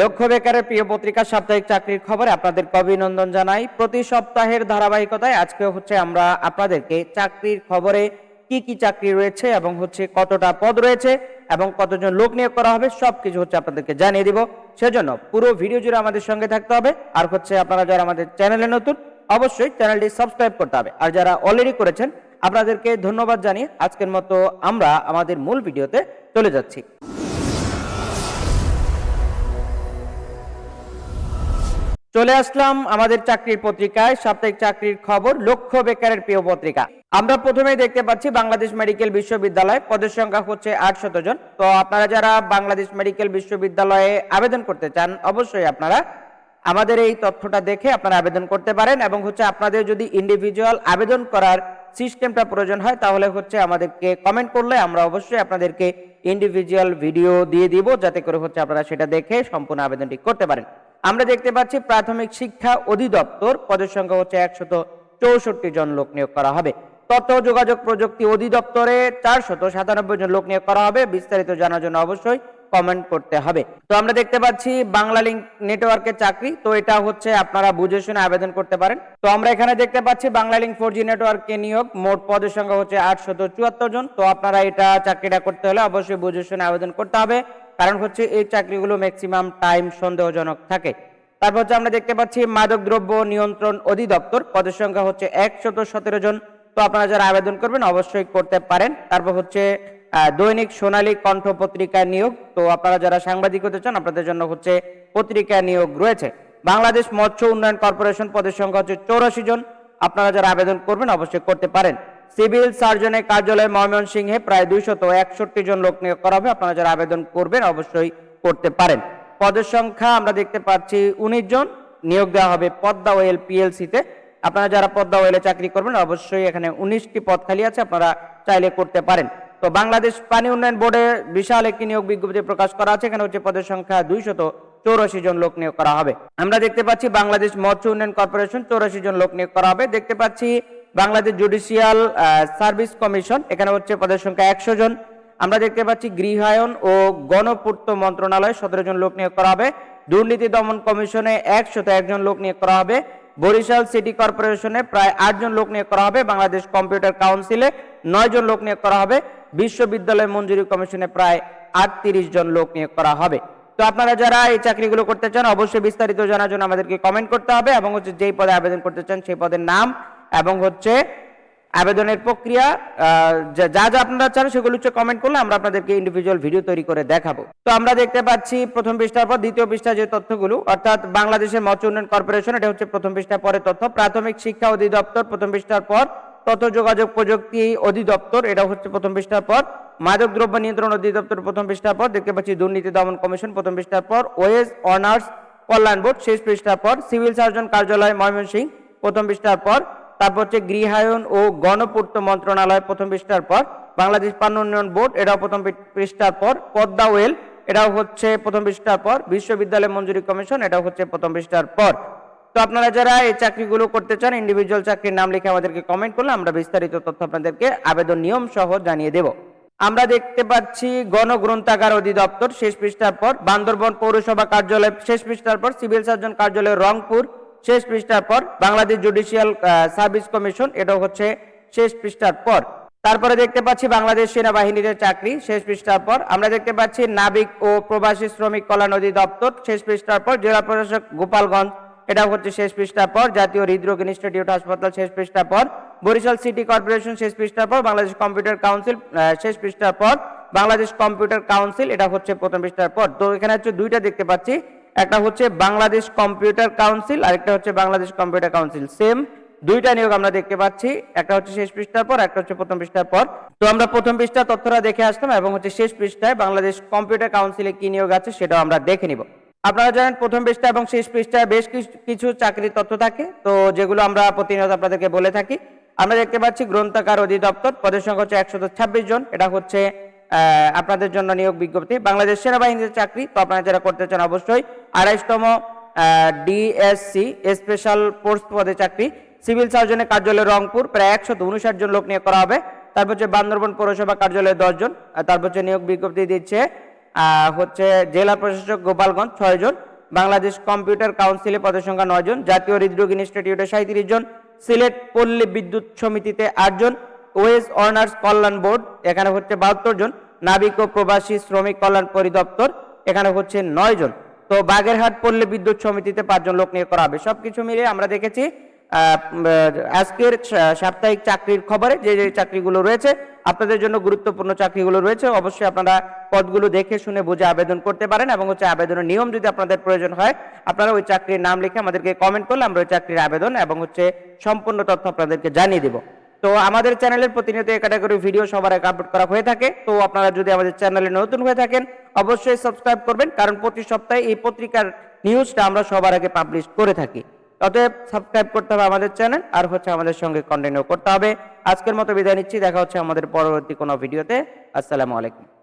লক্ষ্য বেকারের প্রিয় পত্রিকা, সাপ্তাহিক চাকরির খবরে আপনাদেরকে অভিনন্দন জানাই। প্রতি সপ্তাহের ধারাবাহিকতায় আজকে হচ্ছে আমরা আপনাদেরকে চাকরির খবরে কি কি চাকরি রয়েছে এবং হচ্ছে কতটা পদ রয়েছে এবং কতজন লোক নিয়োগ করা হবে, সবকিছু হচ্ছে আপনাদেরকে জানিয়ে দিব। সেজন্য পুরো ভিডিও জুড়ে আমাদের সঙ্গে থাকতে হবে। আর হচ্ছে আপনারা যারা আমাদের চ্যানেলে নতুন, অবশ্যই চ্যানেলটি সাবস্ক্রাইব করতে হবে। আর যারা অলরেডি করেছেন, আপনাদেরকে ধন্যবাদ জানিয়ে আজকের মতো আমরা আমাদের মূল ভিডিওতে চলে যাচ্ছি। চলে আসলাম আমাদের চাকরির পত্রিকায়, সাপ্তাহিক চাকরির খবর লক্ষ্য বেকারের প্রিয় পত্রিকা। আমরা প্রথমেই দেখতে পাচ্ছি বাংলাদেশ মেডিকেল বিশ্ববিদ্যালয়, পদের সংখ্যা হচ্ছে আটশত জন। তো আপনারা যারা বাংলাদেশ মেডিকেল বিশ্ববিদ্যালয়ে আবেদন করতে চান, অবশ্যই আপনারা আমাদের এই তথ্যটা দেখে আপনারা আবেদন করতে পারেন এবং হচ্ছে আপনাদের যদি ইন্ডিভিজুয়াল আবেদন করার সিস্টেমটা প্রয়োজন হয়, তাহলে হচ্ছে আমাদেরকে কমেন্ট করলে আমরা অবশ্যই আপনাদেরকে ইন্ডিভিজুয়াল ভিডিও দিয়ে দিব, যাতে করে হচ্ছে আপনারা সেটা দেখে সম্পূর্ণ আবেদনটি করতে পারেন। আমরা দেখতে পাচ্ছি প্রাথমিক শিক্ষা অধিদপ্তর, পদের সংখ্যা হচ্ছে একশত চৌষট্টি জন লোক নিয়োগ করা হবে। তথ্য যোগাযোগ প্রযুক্তি অধিদপ্তরে চারশত সাতানব্বই জন লোক নিয়োগ করা হবে, বিস্তারিত জানার জন্য অবশ্যই কমেন্ট করতে হবে। তো আমরা দেখতে পাচ্ছি বাংলা লিঙ্ক নেটওয়ার্কের চাকরি, তো এটা হচ্ছে আপনারা বুঝে শুনে আবেদন করতে পারেন। তো আমরা এখানে দেখতে পাচ্ছি বাংলা লিঙ্ক ফোর জি নেটওয়ার্কে নিয়োগ, মোট পদের সংখ্যা হচ্ছে আটশত চুয়াত্তর জন। তো আপনারা এটা চাকরিটা করতে হলে অবশ্যই বুঝে শুনে আবেদন করতে হবে। কারণ হচ্ছে এই চাকরিগুলো ম্যাক্সিমাম টাইম সন্দেহজনক থাকে। তারপর হচ্ছে আমরা দেখতে পাচ্ছি মাদক দ্রব্য নিয়ন্ত্রণ অধিদপ্তর, পদের সংখ্যা হচ্ছে একশত সতেরো জন। তো আপনারা যারা আবেদন করবেন অবশ্যই করতে পারেন। তারপর হচ্ছে দৈনিক সোনালী কণ্ঠ পত্রিকা নিয়োগ। তো আপনারা যারা সাংবাদিক হতে চান, আপনাদের জন্য হচ্ছে পত্রিকা নিয়োগ রয়েছে। বাংলাদেশ মৎস্য উন্নয়ন কর্পোরেশন পদের সংখ্যা হচ্ছে চৌরাশি জন। আপনারা যারা আবেদন করবেন, অবশ্যই করতে পারেন। সিভিল সার্জনের কার্যালয় ময়মনসিংহে প্রায় দুইশত একষট্টি জন লোক নিয়োগ করা হবে। আপনারা যারা আবেদন করবেন অবশ্যই করতে পারেন। পদের সংখ্যা আমরা দেখতে পাচ্ছি উনিশ জন। নিয়োগ দেওয়া হবে পদ্মা ওয়েল পিএলসিতে। আপনারা যারা পদ্মা ওয়েলে চাকরি করবেন অবশ্যই এখানে উনিশটি পদ খালি আছে, আপনারা চাইলে করতে পারেন। তো বাংলাদেশ পানি উন্নয়ন বোর্ডে বিশাল একটি নিয়োগ বিজ্ঞপ্তি প্রকাশ করা আছে। এখানে হচ্ছে পদের সংখ্যা দুইশত চৌরাশি জন লোক নিয়োগ করা হবে। আমরা দেখতে পাচ্ছি বাংলাদেশ মৎস্য উন্নয়ন কর্পোরেশন চৌরাশি জন লোক নিয়োগ করা হবে। দেখতে পাচ্ছি বাংলাদেশ জুডিশিয়াল সার্ভিস কমিশন এখানে হচ্ছে পদের সংখ্যা একশো জন। আমরা দেখতে পাচ্ছি গৃহায়ন ও গণপূর্ত মন্ত্রণালয় সতেরো জন লোক নিয়োগ করা হবে। দুর্নীতি দমন কমিশনে একশত একজন লোক নিয়োগ করা হবে। বরিশাল সিটি কর্পোরেশনে প্রায় আটজন লোক নিয়োগ করা হবে। বাংলাদেশ কম্পিউটার কাউন্সিলে নয় জন লোক নিয়োগ করা হবে। বিশ্ববিদ্যালয় মঞ্জুরি কমিশনে প্রায় আটত্রিশ জন লোক নিয়োগ করা হবে। তো আপনারা যারা এই চাকরিগুলো করতে চান, অবশ্যই বিস্তারিত জানার জন্য আমাদেরকে কমেন্ট করতে হবে এবং হচ্ছে যেই পদে আবেদন করতে চান, সেই পদের নাম এবং হচ্ছে আবেদনের প্রক্রিয়া যা যা আপনারা চান সেগুলো হচ্ছে কমেন্ট করলে আমরা আপনাদেরকে ইন্ডিভিজুয়াল ভিডিও তৈরি করে দেখাবো। তো আমরা দেখতে পাচ্ছি প্রথম পৃষ্ঠার পর দ্বিতীয় পৃষ্ঠা যে তথ্যগুলো, অর্থাৎ বাংলাদেশের মৎস্য উন্নয়ন কর্পোরেশন, এটা হচ্ছে প্রথম পৃষ্ঠার পরে তথ্য। প্রাথমিক শিক্ষা অধিদপ্তর প্রথম পৃষ্ঠার পর, তথ্য যোগাযোগ প্রযুক্তি অধিদপ্তর এটা হচ্ছে প্রথম পৃষ্ঠার পর। মাদক দ্রব্য নিয়ন্ত্রণ অধিদপ্তর প্রথম পৃষ্ঠার পর, দেখতে পাচ্ছি দুর্নীতি দমন কমিশন প্রথম পৃষ্ঠার পর। ওয়েস অনার্স কল্যাণ বোর্ড শেষ পৃষ্ঠার পর। সিভিল সার্জন কার্যালয় ময়মনসিংহ প্রথম পৃষ্ঠার পর। তারপর হচ্ছে গৃহায়ন ও গণপূর্ত মন্ত্রণালয় প্রথম পৃষ্ঠার পর, বাংলাদেশ পানি উন্নয়ন বোর্ড, এটাও প্রথম পৃষ্ঠার পর, পদ্মা ওয়েল, এটাও হচ্ছে প্রথম পৃষ্ঠার পর, বিশ্ববিদ্যালয় মঞ্জুরি কমিশন, এটাও হচ্ছে প্রথম পৃষ্ঠার পর। তো আপনারা যারা এই চাকরিগুলো করতে চান ইন্ডিভিজুয়াল চাকরির নাম লিখে আমাদেরকে কমেন্ট করলে আমরা বিস্তারিত তথ্য আপনাদেরকে আবেদন নিয়ম সহ জানিয়ে দেব। আমরা দেখতে পাচ্ছি গণগ্রন্থাগার অধিদপ্তর, শেষ পৃষ্ঠার পর, বান্দরবন পৌরসভা কার্যালয়, শেষ পৃষ্ঠার পর, সিভিল সার্জন কার্যালয়, রংপুর শেষ পৃষ্ঠার পর বাংলাদেশ জুডিশিয়াল সার্ভিস কমিশন এটা হচ্ছে শেষ পৃষ্ঠার পর। তারপরে দেখতে পাচ্ছি বাংলাদেশ সেনাবাহিনীর চাকরি, শেষ পৃষ্ঠার পর। আমরা দেখতে পাচ্ছি নাবিক ও প্রবাসী শ্রমিক কল্যাণ অধিদপ্তর, শেষ পৃষ্ঠার পর। জেলা প্রশাসক গোপালগঞ্জ এটা হচ্ছে শেষ পৃষ্ঠার পর। জাতীয় হৃদরোগ ইনস্টিটিউট হাসপাতাল শেষ পৃষ্ঠার পর। বরিশাল সিটি কর্পোরেশন শেষ পৃষ্ঠার পর। বাংলাদেশ কম্পিউটার কাউন্সিল শেষ পৃষ্ঠার পর। বাংলাদেশ কম্পিউটার কাউন্সিল এটা হচ্ছে প্রথম পৃষ্ঠার পর। তো এখানে হচ্ছে দুইটা দেখতে পাচ্ছি। একটা হচ্ছে বাংলাদেশ কম্পিউটার কাউন্সিল, আরেকটা হচ্ছে বাংলাদেশ কম্পিউটার কাউন্সিল। সেম দুইটা নিয়োগ আমরা দেখতে পাচ্ছি, একটা হচ্ছে শেষ পৃষ্ঠার পর, একটা হচ্ছে প্রথম পৃষ্ঠার পর। তো আমরা প্রথম পৃষ্ঠা তথ্যটা দেখে আসলাম এবং হচ্ছে শেষ পৃষ্ঠায় বাংলাদেশ কম্পিউটার কাউন্সিলে কি নিয়োগ আছে সেটাও আমরা দেখে নিব। আপনারা জানেন প্রথম পৃষ্ঠা এবং শেষ পৃষ্ঠায় বেশ কিছু- চাকরির তথ্য থাকে, তো যেগুলো আমরা প্রতিনিয়ত আপনাদেরকে বলে থাকি। আমরা দেখতে পাচ্ছি গ্রন্থাগার অধিদপ্তর, পদের সংখ্যা হচ্ছে একশো ছাব্বিশ জন, এটা হচ্ছে আপনাদের জন্য নিয়োগ বিজ্ঞপ্তি। বাংলাদেশ সেনাবাহিনীর চাকরি, তো আপনারা যারা করতে চান অবশ্যই আড়াইশতম ডিএসসি স্পেশাল ফোর্স পদে চাকরি। সিভিল সার্জনের কার্যালয় রংপুর, প্রায় একশত উনষাট জন লোক নিয়োগ করা হবে। তারপর হচ্ছে বান্দরবন পৌরসভা কার্যালয়ে দশজন তারপর হচ্ছে নিয়োগ বিজ্ঞপ্তি দিচ্ছে হচ্ছে জেলা প্রশাসক গোপালগঞ্জ ছয় জন, বাংলাদেশ কম্পিউটার কাউন্সিলে পদের সংখ্যা নয় জন, জাতীয় হৃদরোগ ইনস্টিটিউটে সাঁত্রিশ জন, সিলেট পল্লী বিদ্যুৎ সমিতিতে আট ওয়েস অনার্স কল্যাণ বোর্ড, এখানে হচ্ছে বাহাত্তর জন। নাবিক ও প্রবাসী শ্রমিক কল্যাণ পরিদপ্তর, এখানে হচ্ছে নয় জন। তো বাগেরহাট পল্লী বিদ্যুৎ সমিতিতে পাঁচজন লোক নিয়োগ করা হবে। সব কিছু মিলিয়ে আমরা দেখেছি আজকের সাপ্তাহিক চাকরির খবরে যে যে চাকরিগুলো রয়েছে, আপনাদের জন্য গুরুত্বপূর্ণ চাকরিগুলো রয়েছে। অবশ্যই আপনারা পদগুলো দেখে শুনে বুঝে আবেদন করতে পারেন এবং হচ্ছে আবেদনের নিয়ম যদি আপনাদের প্রয়োজন হয়, আপনারা ওই চাকরির নাম লিখে আমাদেরকে কমেন্ট করলে আমরা ওই চাকরির আবেদন এবং হচ্ছে সম্পূর্ণ তথ্য আপনাদেরকে জানিয়ে দিব। তো আমাদের চ্যানেলের প্রতিনিয়ত এই ক্যাটাগরি ভিডিও সবার আগে আপলোড করা হয়ে থাকে। তো আপনারা যদি আমাদের চ্যানেলে নতুন হয়ে থাকেন, অবশ্যই সাবস্ক্রাইব করবেন, কারণ প্রতি সপ্তাহে এই পত্রিকার নিউজটা আমরা সবার আগে পাবলিশ করে থাকি। অতএব সাবস্ক্রাইব করতে হবে আমাদের চ্যানেল আর হচ্ছে আমাদের সঙ্গে কন্টিনিউ করতে হবে। আজকের মতো বিদায় নিচ্ছি, দেখা হচ্ছে আমাদের পরবর্তী কোনো ভিডিওতে আসসালামু আলাইকুম।